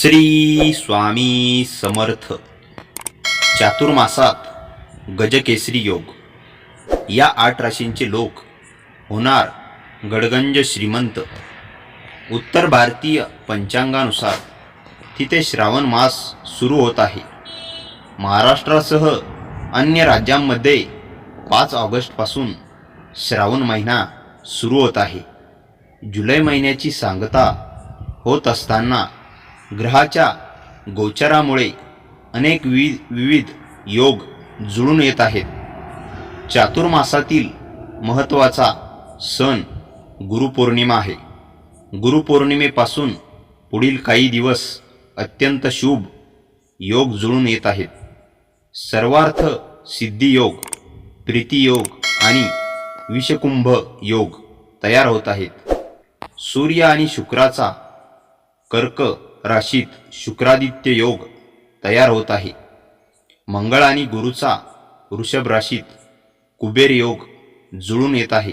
श्री स्वामी समर्थ. चातुर्मासात गजकेसरी योग. या आठ राशींचे लोक होणार गडगंज श्रीमंत. उत्तर भारतीय पंचांगानुसार तिथे श्रावण मास सुरू होत आहे. महाराष्ट्रासह अन्य राज्यांमध्ये पाच ऑगस्टपासून श्रावण महिना सुरू होत आहे. जुलै महिन्याची सांगता होत असताना ग्रहाच्या गोचरामुळे अनेक वि विविध योग जुळून येत आहेत. चातुर्मासातील महत्त्वाचा सण गुरुपौर्णिमा आहे. गुरुपौर्णिमेपासून पुढील काही दिवस अत्यंत शुभ योग जुळून येत आहेत. सर्वार्थ सिद्धियोग प्रीतियोग आणि विषकुंभ योग तयार होत आहेत. सूर्य आणि शुक्राचा कर्क राशीत शुक्रादित्य योग तयार होत आहे. मंगळ आणि गुरुचा वृषभ राशीत कुबेर योग जुळून येत आहे.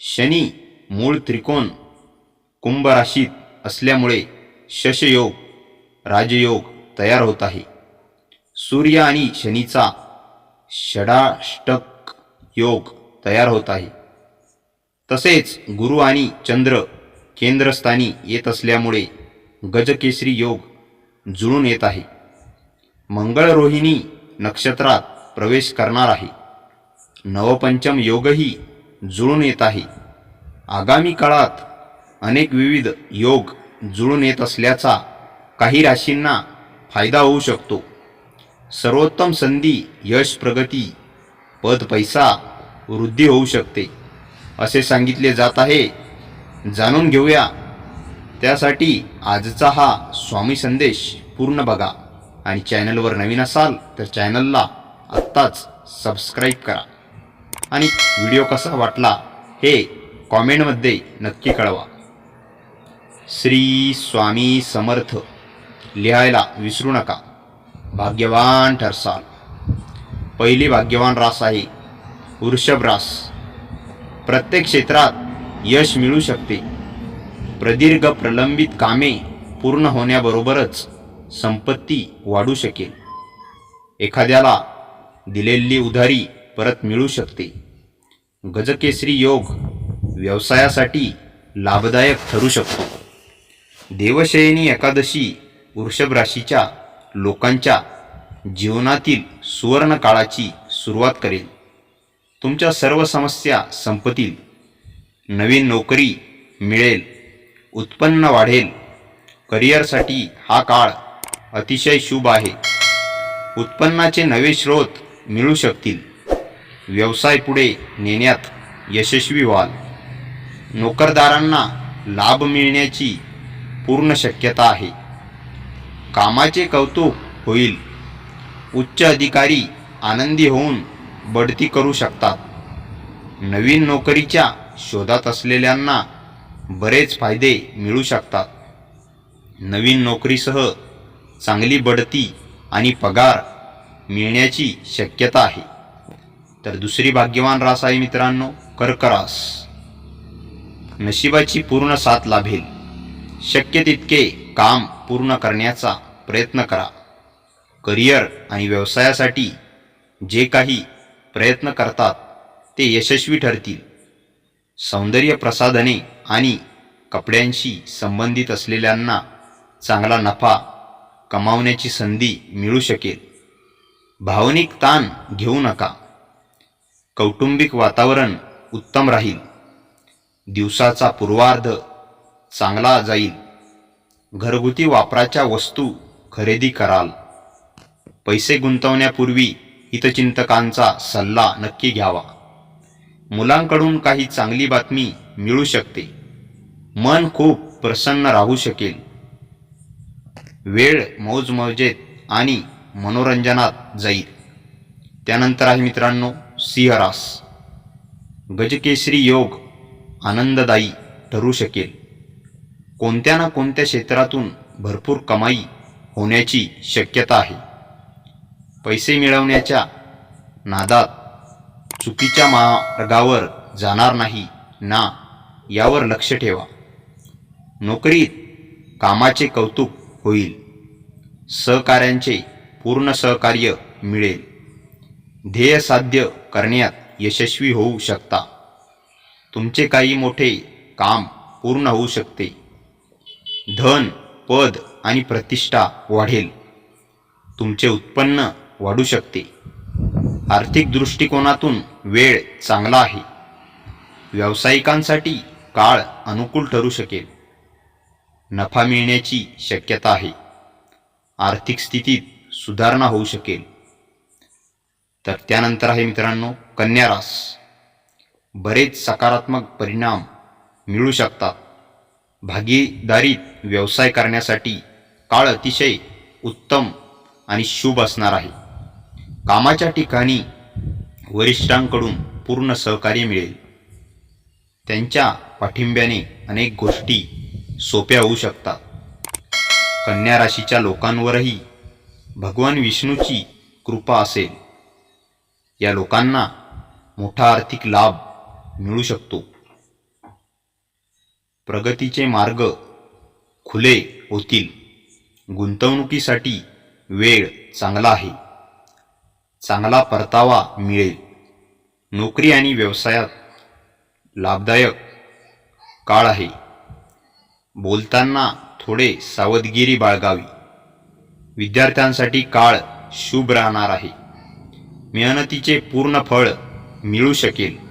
शनी मूळ त्रिकोण कुंभ राशीत असल्यामुळे शशयोग राजयोग तयार होत आहे. सूर्य आणि शनीचा षडाष्टक योग तयार होत आहे. तसेच गुरु आणि चंद्र केंद्रस्थानी येत असल्यामुळे गजकेसरी योग जुळून येत आहे. मंगळ रोहिणी नक्षत्रात प्रवेश करणार आहे. नवपंचम योगही जुळून येत आहे. आगामी काळात अनेक विविध योग जुळून येत असल्याचा काही राशींना फायदा होऊ शकतो. सर्वोत्तम संधी यश प्रगती पद पैसा वृद्धी होऊ शकते. असे सांगितले जात आहे. जाणून घेऊया त्यासाठी आजचा हा स्वामी संदेश पूर्ण बघा आणि चॅनलवर नवीन असाल तर चॅनलला आत्ताच सबस्क्राईब करा. आणि व्हिडिओ कसा वाटला हे कॉमेंटमध्ये नक्की कळवा. श्री स्वामी समर्थ लिहायला विसरू नका. भाग्यवान ठरसाल. पहिली भाग्यवान रास आहे वृषभ रास. प्रत्येक क्षेत्रात यश मिळू शकते. प्रदीर्घ प्रलंबित कामे पूर्ण होण्याबरोबरच संपत्ती वाढू शकेल. एखाद्याला दिलेली उधारी परत मिळू शकते. गजकेसरी योग व्यवसायासाठी लाभदायक ठरू शकतो. देवशयनी एकादशी वृषभ राशीच्या लोकांच्या जीवनातील सुवर्ण काळाची सुरुवात करेल. तुमच्या सर्व समस्या संपतील. नवीन नोकरी मिळेल. उत्पन्न वाढेल. करिअरसाठी हा काळ अतिशय शुभ आहे. उत्पन्नाचे नवे स्रोत मिळू शकतील. व्यवसाय पुढे नेण्यात यशस्वी व्हाल. नोकरदारांना लाभ मिळण्याची पूर्ण शक्यता आहे. कामाचे कौतुक होईल. उच्च अधिकारी आनंदी होऊन बढती करू शकतात. नवीन नोकरीच्या शोधात असलेल्यांना बरेच फायदे मिळू शकतात. नवीन नोकरीसह चांगली बढती आणि पगार मिळण्याची शक्यता आहे. तर दुसरी भाग्यवान रास आहे मित्रांनो कर्करास. नशिबाची पूर्ण साथ लाभेल. शक्य तितके काम पूर्ण करण्याचा प्रयत्न करा. करिअर आणि व्यवसायासाठी जे काही प्रयत्न करतात ते यशस्वी ठरतील. सौंदर्य प्रसाधने आणि कपड्यांशी संबंधित असलेल्यांना चांगला नफा कमावण्याची संधी मिळू शकेल. भावनिक ताण घेऊ नका. कौटुंबिक वातावरण उत्तम राहील. दिवसाचा पूर्वार्ध चांगला जाईल. घरगुती वापराच्या वस्तू खरेदी कराल. पैसे गुंतवण्यापूर्वी हितचिंतकांचा सल्ला नक्की घ्यावा. मुलांकडून काही चांगली बातमी मिळू शकते. मन खूप प्रसन्न राहू शकेल. वेळ मौजमजेत आणि मनोरंजनात जाईल. त्यानंतर आहे मित्रांनो सिंहरास गजकेसरी योग आनंददायी ठरू शकेल. कोणत्या ना कोणत्या क्षेत्रातून भरपूर कमाई होण्याची शक्यता आहे. पैसे मिळवण्याच्या नादात चुकीच्या मार्गावर जाणार नाही ना यावर लक्ष ठेवा. नोकरीत कामाचे कौतुक होईल. सहकाऱ्यांचे पूर्ण सहकार्य मिळेल. ध्येय साध्य करण्यात यशस्वी होऊ शकता. तुमचे काही मोठे काम पूर्ण होऊ शकते. धन पद आणि प्रतिष्ठा वाढेल. तुमचे उत्पन्न वाढू शकते. आर्थिक दृष्टिकोनातून वेळ चांगला आहे. व्यावसायिकांसाठी काळ अनुकूल ठरू शकेल. नफा मिळण्याची शक्यता आहे. आर्थिक स्थितीत सुधारणा होऊ शकेल. तर त्यानंतर आहे मित्रांनो कन्या रास. बरेच सकारात्मक परिणाम मिळू शकतात. भागीदारीत व्यवसाय करण्यासाठी काळ अतिशय उत्तम आणि शुभ असणार आहे. कामाच्या ठिकाणी वरिष्ठांकडून पूर्ण सहकार्य मिळेल. त्यांच्या पाठिंब्याने अनेक गोष्टी सोप्या होऊ शकतात. कन्या राशीच्या लोकांवरही भगवान विष्णूची कृपा असेल. या लोकांना मोठा आर्थिक लाभ मिळू शकतो. प्रगतीचे मार्ग खुले होतील. गुंतवणुकीसाठी वेळ चांगला आहे. चांगला परतावा मिळेल. नोकरी आणि व्यवसायात लाभदायक काळ आहे. बोलताना थोडे सावधगिरी बाळगावी. विद्यार्थ्यांसाठी काळ शुभ राहणार आहे. मेहनतीचे पूर्ण फळ मिळू शकेल.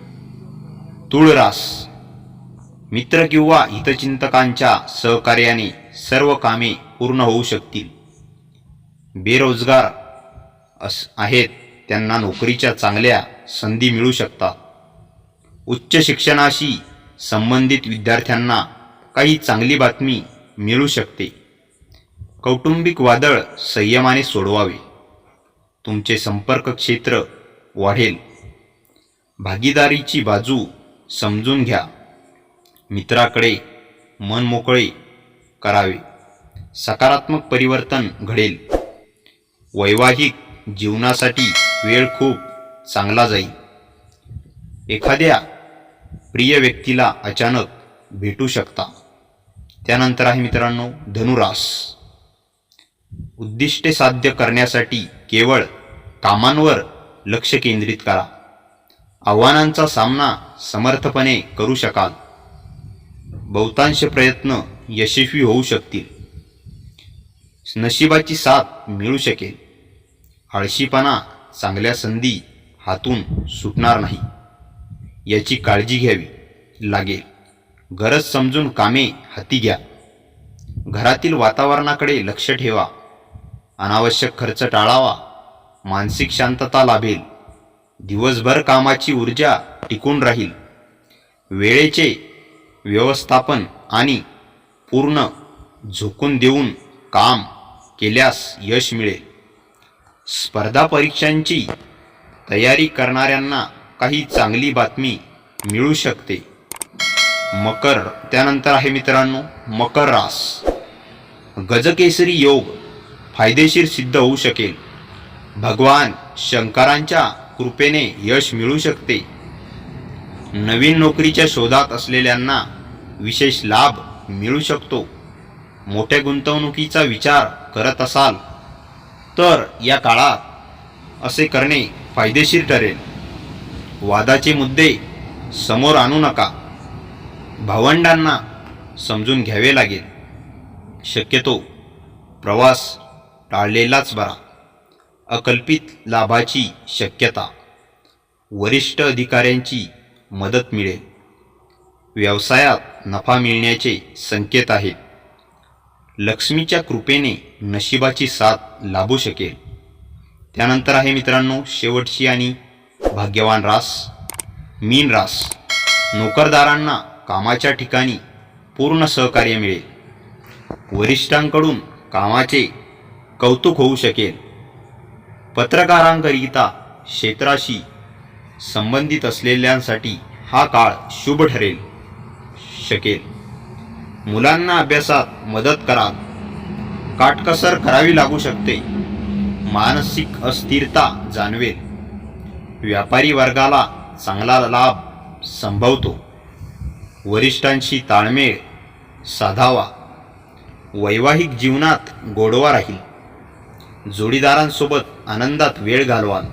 तुळरास मित्र किंवा हितचिंतकांच्या सहकार्याने सर्व कामे पूर्ण होऊ शकतील. बेरोजगार अस आहेत. त्यांना नोकरीच्या चांगल्या संधी मिळू शकतात. उच्च शिक्षणाशी संबंधित विद्यार्थ्यांना काही चांगली बातमी मिळू शकते. कौटुंबिक वादळ संयमाने सोडवावे. तुमचे संपर्क क्षेत्र वाढेल. भागीदारीची बाजू समजून घ्या. मित्राकडे मन मोकळे करावे. सकारात्मक परिवर्तन घडेल. वैवाहिक जीवनासाठी वेळ खूप चांगला जाईल एखाद्या प्रिय व्यक्तीला अचानक भेटू शकता. त्यानंतर आहे मित्रांनो धनुरास. उद्दिष्टे साध्य करण्यासाठी केवळ कामांवर लक्ष केंद्रित करा. आव्हानांचा सामना समर्थपणे करू शकाल. बहुतांश प्रयत्न यशस्वी होऊ शकतील. नशिबाची साथ मिळू शकेल. आळशीपणा चांगल्या संधी हातून सुटणार नाही. याची काळजी घ्यावी लागेल. गरज समजून कामे हाती घ्या. घरातील वातावरणाकडे लक्ष ठेवा. अनावश्यक खर्च टाळावा. मानसिक शांतता लाभेल. दिवसभर कामाची ऊर्जा टिकून राहील. वेळेचे व्यवस्थापन आणि पूर्ण झोकून देऊन काम केल्यास यश मिळेल. स्पर्धा परीक्षांची तयारी करणाऱ्यांना काही चांगली बातमी मिळू शकते. मकर त्यानंतर आहे मित्रांनो मकर रास. गजकेसरी योग फायदेशीर सिद्ध होऊ शकेल. भगवान शंकरांच्या कृपेने यश मिळू शकते. नवीन नोकरीच्या शोधात असलेल्यांना विशेष लाभ मिळू शकतो. मोठ्या गुंतवणुकीचा विचार करत असाल तर या काळात असे करणे फायदेशीर ठरेल. वादाचे मुद्दे समोर आणू नका. भावंडांना समजून घ्यावे लागेल. शक्यतो प्रवास टाळलेलाच बरा. अकल्पित लाभाची शक्यता वरिष्ठ अधिकाऱ्यांची मदत मिळेल. व्यवसायात नफा मिळण्याचे संकेत आहेत. लक्ष्मीच्या कृपेने नशिबाची साथ लाभू शकेल. त्यानंतर आहे मित्रांनो शेवटची आणि भाग्यवान रास मीन रास. नोकरदारांना कामाच्या ठिकाणी पूर्ण सहकार्य मिळेल. वरिष्ठांकडून कामाचे कौतुक होऊ शकेल. पत्रकारांकरिता क्षेत्राशी संबंधित असलेल्यांसाठी हा काळ शुभ ठरेल शकेल. मुलांना अभ्यासात मदत करा. काटकसर करावी लागू शकते. मानसिक अस्थिरता जाणवेल. व्यापारी वर्गाला चांगला लाभ संभवतो. वरिष्ठांशी ताळमेळ साधावा. वैवाहिक जीवनात गोडवा राहील. जोडीदारांसोबत आनंदात वेळ घालवाल.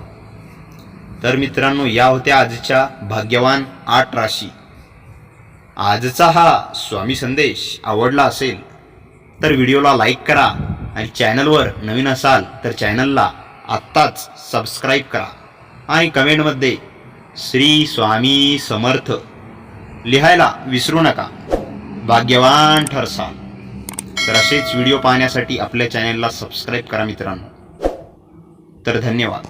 तर मित्रांनो या होत्या आजच्या भाग्यवान आठ राशी. आजचा हा स्वामी संदेश आवडला असेल तर व्हिडिओला लाईक करा आणि चॅनलवर नवीन असाल तर चॅनलला आत्ताच सबस्क्राईब करा. आणि कमेंटमध्ये श्री स्वामी समर्थ लिहायला विसरू नका. भाग्यवान ठरसाल तर असेच व्हिडिओ पाहण्यासाठी आपल्या चॅनलला सबस्क्राईब करा मित्रांनो. तर धन्यवाद.